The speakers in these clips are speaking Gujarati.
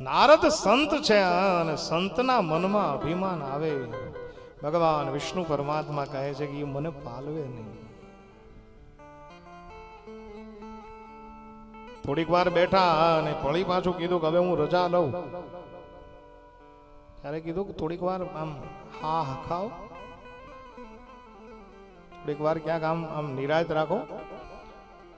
નારદ સંત છે અને સંતના મનમાં અભિમાન આવે. ભગવાન વિષ્ણુ પરમાત્મા કહે છે કે એ મને પાલવે નહીં. થોડીક વાર બેઠા અને પળી પાછું કીધું કે હવે હું રજા લઉં. ત્યારે કીધું કે થોડીક વાર આમ હા હખાવ થોડીક વાર ક્યાંક આમ આમ નિરાયત રાખો.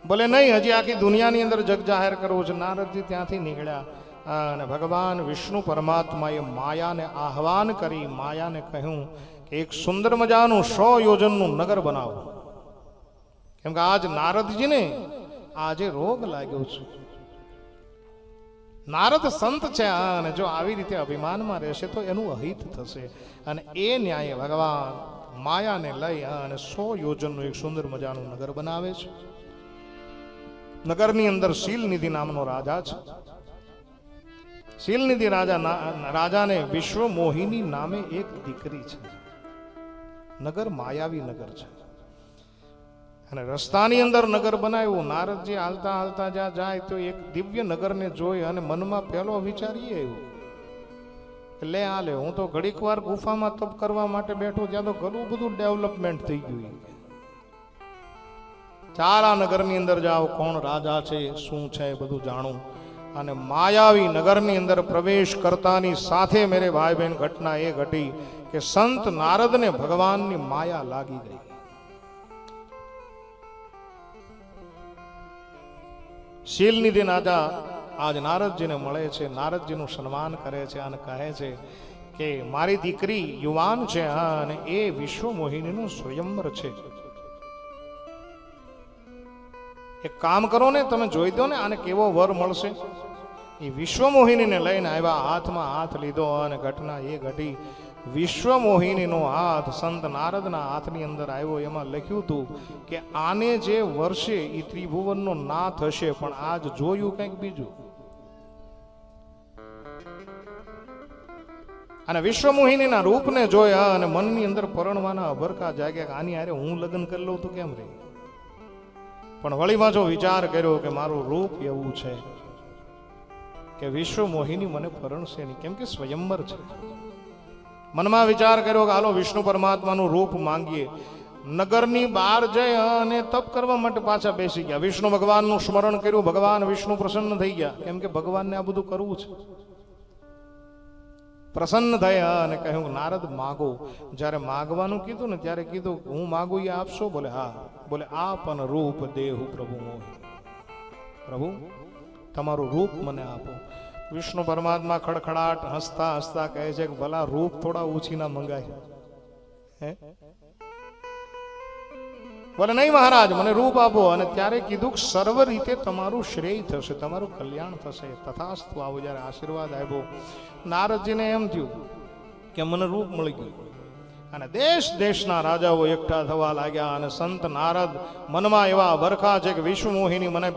ભલે નહીં, હજી આખી દુનિયાની અંદર જગ જાહેર કરવું છે. નારદજી ત્યાંથી નીકળ્યા. અને ભગવાન વિષ્ણુ પરમાત્માએ માયાને આહવાન કરી, માયાને કહ્યું કે એક સુંદર મજાનું સો યોજનનું નગર બનાવો. કેમ કે આજ નારદજીને આજે રોગ લાગ્યો છે. નારદ સંત છે અને જો આવી રીતે અભિમાનમાં રહેશે તો એનું અહિત થશે. અને એ ન્યાયે ભગવાન માયાને લઈ અને સો યોજનનું એક સુંદર મજાનું નગર બનાવે છે. નગરની અંદર શીલ નિધિ નામનો રાજા છે. શીલનિધિ રાજા રાજાને વિશ્વ મોહિની નામે એક દીકરી છે. નગર માયાવી નગર છે. અને રસ્તાની અંદર નગર બનાવ્યું નારદજી હાલતા હાલતા જ્યાં જાય તો એક દિવ્ય નગરને જોઈ અને મનમાં પહેલો વિચારીએ કે લે આ લે, હું તો ઘડીક વાર ગુફામાં તપ કરવા માટે બેઠો, ત્યાં તો ઘણું બધું ડેવલપમેન્ટ થઈ ગયું ચાર આ નગરની અંદર જાઓ, કોણ રાજા છે, શું છે બધું જાણું. અને માયાવી નગરની અંદર પ્રવેશ કરતાની સાથે મેરે ભાઈ બહેન ઘટના એ ઘટી કે સંત નારદને ભગવાનની માયા લાગી ગઈ. શીલનિધિ આજા આજ નારદજીને મળે છે, નારદજીનું સન્માન કરે છે અને કહે છે કે, મારી દીકરી યુવાન છે અને એ વિશ્વ મોહિનીનું સ્વયંવર છે. એક કામ કરો ને, તમે જોઈ દો ને, આને કેવો વર મળશે. એ વિશ્વમોહિનીને લઈને આવ્યા, હાથમાં હાથ લીધો અને ઘટના એ ઘટી. વિશ્વમોહિનીનો હાથ સંત નારદના હાથની અંદર આવ્યો, એમાં લખ્યું હતું કે આને જે વર્ષે એ ત્રિભુવનનો નાથ હશે, પણ આજ જોયું કંઈક બીજું. અને વિશ્વમોહિનીના રૂપને જોયા અને મનની અંદર પરણવાના અભરકા જાગ્યા આની આરે હું લગ્ન કરી લઉં તો કેમ રે? પણ વળી પાછો વિચાર કર્યો કે મારું રૂપ એવું છે કે વિશ્વ મોહિની મને પરણશે નહીં, કેમ કે સ્વયંવર છે. મનમાં વિચાર કર્યો કે હાલો વિષ્ણુ પરમાત્માનું રૂપ માંગીએ. નગરની બહાર જઈ અને તપ કરવા માટે પાછા બેસી ગયા. વિષ્ણુ ભગવાનનું સ્મરણ કર્યું, ભગવાન વિષ્ણુ પ્રસન્ન થઈ ગયા. કેમ કે ભગવાનને આ બધું કરવું છે. પ્રસન્ન થયા અને કહ્યું, નારદ, માગો. જ્યારે માગવાનું કીધું ને ત્યારે કીધું, હું માગું એ આપશો? બોલે, હા. બોલે આપન રૂપ દેહુ પ્રભુ મોહી. પ્રભુ, તમારું રૂપ મને આપો. વિષ્ણુ પરમાત્મા ખડખડાટ, હસતા હસતા કહે છે કે, ભલા રૂપ થોડા ઓછી ના મંગાય બોલે, નહીં મહારાજ, મને રૂપ આપો. અને ત્યારે કીધું કે, સર્વ રીતે તમારું શ્રેય થશે, તમારું કલ્યાણ થશે. તથાસ્તુ આવો જ્યારે આશીર્વાદ આવ્યો નારદજીને એમ થયું કે, મને રૂપ મળી ગયું. અને દેશ દેશના રાજાઓ એકઠા થવા લાગ્યા અને સંત નારદ મનમાં એવા વરખા છે કે વિશ્વ મોહિની મને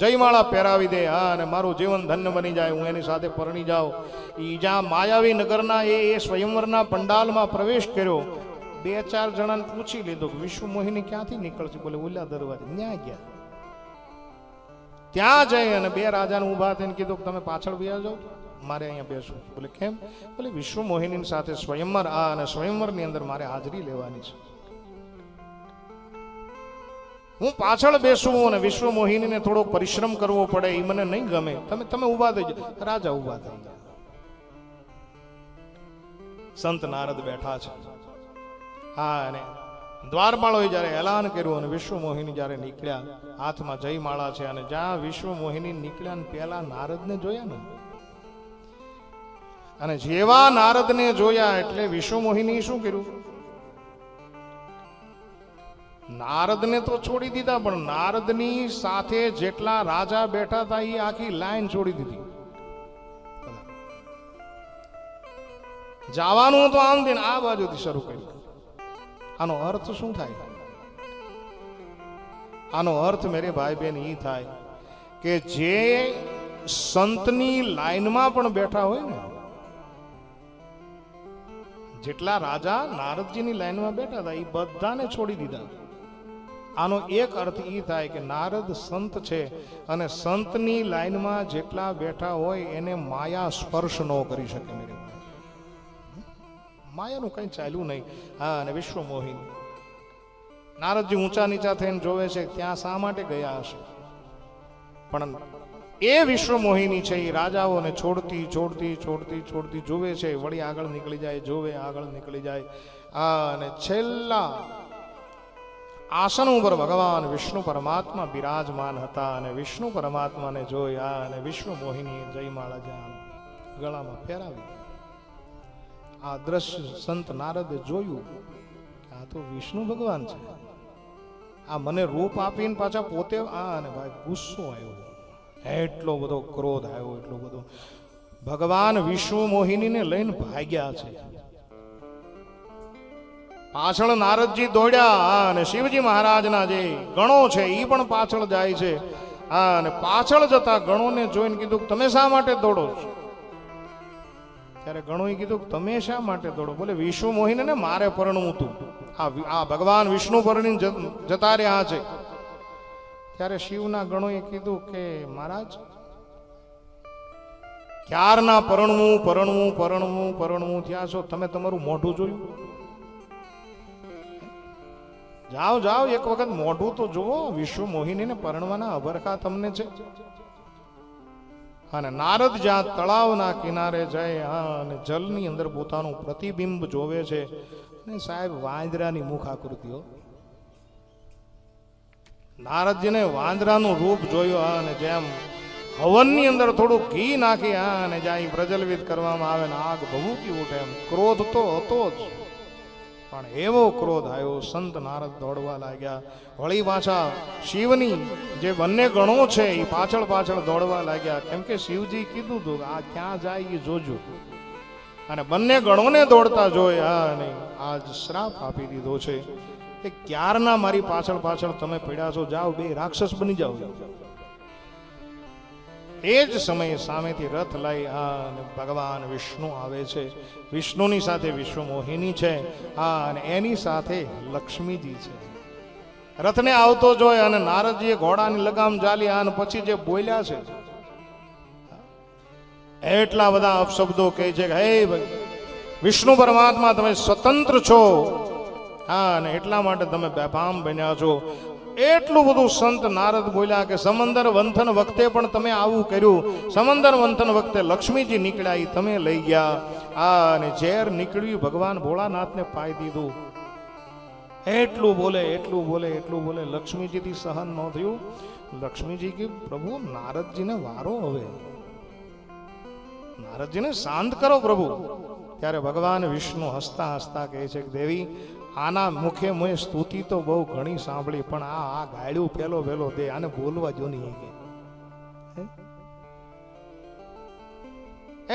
જયમાળા પહેરાવી દે, હા, અને મારું જીવન ધન્ય બની જાય, હું એની સાથે પરણી જાઉં. ઈ જ્યાં માયાવી નગરના એ એ સ્વયંવરના પંડાલમાં પ્રવેશ કર્યો, બે ચાર જણાને પૂછી લીધું કે વિશ્વ મોહિની ક્યાંથી નીકળશે? બોલે ઉલ્લા દરવાજે, ન્યા ગયા? ત્યાં જઈ અને બે રાજાને ઊભા થઈને કીધું કે, તમે પાછળ વ્યા જાઓ. મારે અહીંયા બેસવું બોલે, કેમ? બોલે વિશ્વ મોહિની સાથે સ્વયંવર આ અને સ્વયંવરની અંદર મારે હાજરી લેવાની છે. હું પાછળ બેસું અને વિશ્વ મોહિનીને થોડો પરિશ્રમ કરવો પડે એ મને નહીં ગમે. તમે તમે ઊભા થઈ જાઓ. રાજા ઊભા થઈ ગયા સંત નારદ બેઠા છે. હા, અને દ્વારપાળોએ જ્યારે એલાન કર્યું અને વિશ્વ મોહિની જ્યારે નીકળ્યા, હાથમાં જયમાળા છે અને જ્યાં વિશ્વ મોહિની નીકળ્યા ને પહેલા નારદને જોયા ને અને જેવા નારદને જોયા એટલે વિશ્વમોહિની શું કર્યું? નારદને તો છોડી દીધા, પણ નારદની સાથે જેટલા રાજા બેઠા હતા એ આખી લાઈન છોડી દીધી. જવાનું તો આમ થઈને આ બાજુથી શરૂ કર્યું. આનો અર્થ શું થાય? આનો અર્થ મેરે ભાઈ બહેન એ થાય કે જે સંતની લાઈનમાં પણ બેઠા હોય ને જેટલા રાજા નારદજીની લાઈનમાં બેઠા હતા, એ બધાને છોડી દીધા. આનો એક અર્થ એ થાય કે નારદ સંત છે અને સંતની લાઈનમાં જેટલા બેઠા હોય, એને માયા સ્પર્શ ન કરી શકે મેરે માયાનું કંઈ ચાલ્યું નહીં. હા, અને વિશ્વ મોહિની. નારદજી ઊંચા નીચા થઈને જોવે છે, ત્યાં શા માટે ગયા હશે? પણ એ વિશ્વ મોહિની છે એ રાજાઓને છોડતી છોડતી છોડતી છોડતી જોવે છે, વળી આગળ નીકળી જાય જોવે આગળ નીકળી જાય. અને છેલ્લા આસન ઉપર ભગવાન વિષ્ણુ પરમાત્મા બિરાજમાન હતા અને વિષ્ણુ પરમાત્માને આ અને વિશ્વ મોહિની જયમાળા જાન ગળામાં ફેરાવી. આ દ્રશ્ય સંત નારદે જોયું. આ તો વિષ્ણુ ભગવાન છે. આ મને રૂપ આપીને પાછા પોતે, આ અને ભાઈ ગુસ્સો આવ્યો. એટલો બધો ક્રોધ આવ્યો, એટલો બધો. ભગવાન વિષ્ણુ મોહિનીને લઈને ભાગ્યા છે. પાછળ નારદજી દોડ્યા અને શિવજી મહારાજના જે ગણો છે એ પણ પાછળ જાય છે. અને પાછળ જતા ગણોને જોઈને કીધું, તમે શા માટે દોડો છો? ત્યારે ગણોએ કીધું, તમે શા માટે દોડો? બોલે, વિષ્ણુ મોહિનીને મારે પરણવું હતું આ ભગવાન વિષ્ણુ પરણી જતા રહ્યા છે. ત્યારે શિવના ગણોએ કીધું કે, મહારાજ, ક્યારના પરણવું પરણવું પરણવું પરણવું થયા છો? તમે તમારું મોઢું જોયું? જાઓ જાઓ, એક વખત મોઢું તો જુઓ. વિશ્વ મોહિનીને પરણવાના અભરખા તમને છે. અને નારદ જ્યાં તળાવના કિનારે જાય અને જલની અંદર પોતાનું પ્રતિબિંબ જોવે છે. અને સાહેબ, વાંદરાની મુખ આકૃતિઓ નારદજીને વાંદરાનું રૂપ જોયું અને જેમ હવનની અંદર થોડું ઘી નાખી હા અને જ્યાં પ્રજલવિત કરવામાં આવે ને આગ ભભૂકી ઉઠે એમ. ક્રોધ તો હતો જ. પણ એવો ક્રોધ આવ્યો, સંત નારદ દોડવા લાગ્યા. વળી પાછા શિવની જે બંને ગણો છે એ પાછળ પાછળ દોડવા લાગ્યા. કેમ કે શિવજી કીધું હતું આ ક્યાં જાય એ જોજો. અને બંને ગણોને દોડતા જોયા અને આજ શ્રાપ આપી દીધો છે. કે ક્યારના મારી પાછળ પાછળ તમે પડ્યા છો? જાઓ બે રાક્ષસ બની જાઓ. એ જ સમયે સામેથી રથ લઈ આ ભગવાન વિષ્ણુ આવે છે. વિષ્ણુની સાથે વિશ્વ મોહિની છે. આ અને એની સાથે લક્ષ્મીજી છે. રથને આવતો જોઈ અને નારદજીએ ઘોડાની લગામ જાલી અને પછી જે બોલ્યા છે. એટલા બધા અપશબ્દો કહે છે કે, હે ભાઈ, વિષ્ણુ પરમાત્મા, તમે સ્વતંત્ર છો. હા, અને એટલા માટે તમે બેફામ બન્યા છો. એટલું બધું સંત નારદ બોલ્યા કે સમંદર વંથન વખતે પણ તમે આવું કર્યું. સમંદર વંથન વખતે લક્ષ્મીજી નીકળ્યા એ તમે લઈ ગયા. આ અને ઝેર નીકળ્યું, ભગવાન ભોળાનાથને પાઈ દીધું. એટલું બોલે એટલું બોલે એટલું બોલે, લક્ષ્મીજીથી સહન ન થયું. લક્ષ્મીજી કે, પ્રભુ, નારદજીને વારો હવે. નારદજીને શાંત કરો પ્રભુ. ત્યારે ભગવાન વિષ્ણુ હસતા હસતા કહે છે કે, દેવી આના મુખે મેં સ્તુતિ તો બહુ ઘણી સાંભળી, પણ આ આ ગાયડું પેલો પેલો દે, આને બોલવા જો નહીં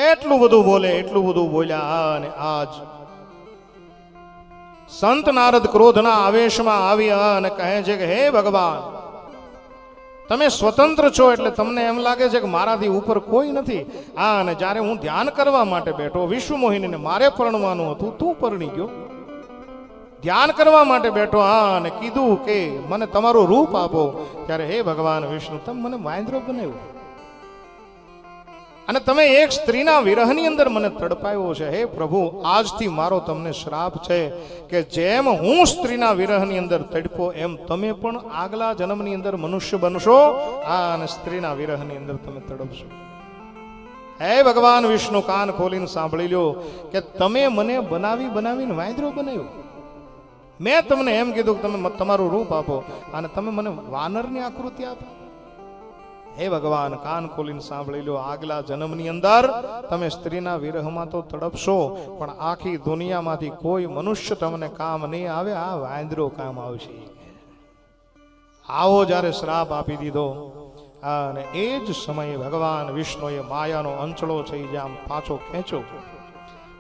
એટલું બધું બોલે, એટલું બધું બોલ્યા, અને આજ સંત નારદ ક્રોધના આવેશમાં આવ્યા અને કહે છે કે, હે ભગવાન, તમે સ્વતંત્ર છો એટલે તમને એમ લાગે છે કે મારાથી ઉપર કોઈ નથી. આ, અને જ્યારે હું ધ્યાન કરવા માટે બેઠો વિશ્વ મોહિનીને મારે પરણવાનું હતું, તું પરણી ગયો. ધ્યાન કરવા માટે બેઠો હા અને કીધું કે મને તમારું રૂપ આપો. ત્યારે હે ભગવાન વિષ્ણુ, તમે મને વાંદરો બનાવ્યો. અને તમે એક સ્ત્રીના વિરહની અંદર મને તડપાયો છે. હે પ્રભુ, આજથી મારો તમને શ્રાપ છે કે જેમ હું સ્ત્રીના વિરહની અંદર તડપો એમ તમે પણ આગલા જન્મની અંદર મનુષ્ય બનશો. આ અને સ્ત્રીના વિરહની અંદર તમે તડપશો. હે ભગવાન વિષ્ણુ, કાન ખોલીને સાંભળી લ્યો કે તમે મને બનાવી બનાવીને વાંદરો બનાવ્યો. મેં તમને એમ કીધું કે તમે તમારું રૂપ આપો અને તમે મને વાનરની આકૃતિ આપો. હે ભગવાન, કાન ખોલીને સાંભળી લો, આગલા જન્મની અંદર તમે સ્ત્રીના વિરહમાં તો તડપશો, પણ આખી દુનિયામાંથી કોઈ મનુષ્ય તમને કામ નહીં આવે, આ વાંદરો કામ આવશે. આવો જ્યારે શ્રાપ આપી દીધો, અને એ જ સમયે ભગવાન વિષ્ણુએ માયાનો અંચળો થઈ જાય પાછો ખેંચો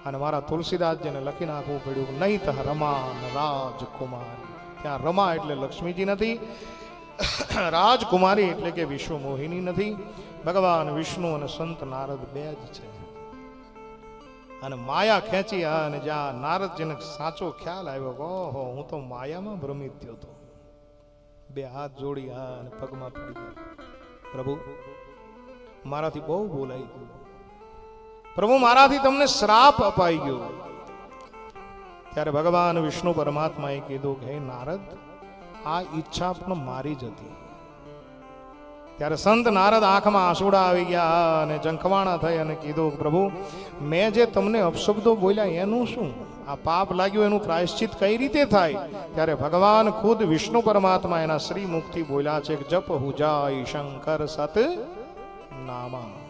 અને મારા તુલસીદાસજીને લખી નાખવું પડ્યું નહીં તહ રમા ન રાજકુમારી. ત્યાં રમા એટલે લક્ષ્મીજી નથી, રાજકુમારી એટલે કે વિશ્વ મોહિની નથી. ભગવાન વિષ્ણુ અને સંત નારદ બે જ છે. અને માયા ખેંચી અને જ્યાં નારદજીને સાચો ખ્યાલ આવ્યો, ઓહો, હું તો માયામાં ભ્રમિત થયો હતો. બે હાથ જોડી અને પગમાં પડી ગયા. પ્રભુ, મારાથી બહુ બોલાઈ ગયું પ્રભુ, મારાથી તમને શ્રાપ અપાઈ ગયો. ત્યારે ભગવાન વિષ્ણુ પરમાત્માએ કીધું કે નારદ, આ ઈચ્છા પણ મારી જ હતી. ત્યારે સંત નારદ આંખમાં આંસુડા આવી ગયા અને જંખવાણા થઈ અને કીધું પ્રભુ, મેં જે તમને અપશબ્દો બોલ્યા એનું શું? આ પાપ લાગ્યું, એનું પ્રાયશ્ચિત કઈ રીતે થાય? ત્યારે ભગવાન ખુદ વિષ્ણુ પરમાત્મા એના શ્રી મુખથી બોલ્યા છે જપ હુજાય શંકર સત નામા.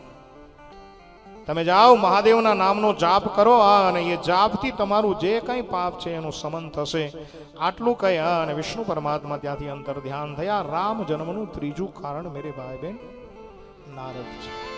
તમે જાઓ, મહાદેવના નામનો જાપ કરો, આ અને એ જાપથી તમારું જે કંઈ પાપ છે એનું સમન થશે. આટલું કહી અને વિષ્ણુ પરમાત્મા ત્યાંથી અંતર ધ્યાન થયા. રામ જન્મનું ત્રીજું કારણ, મેરે ભાઈ બેન નારદ છે.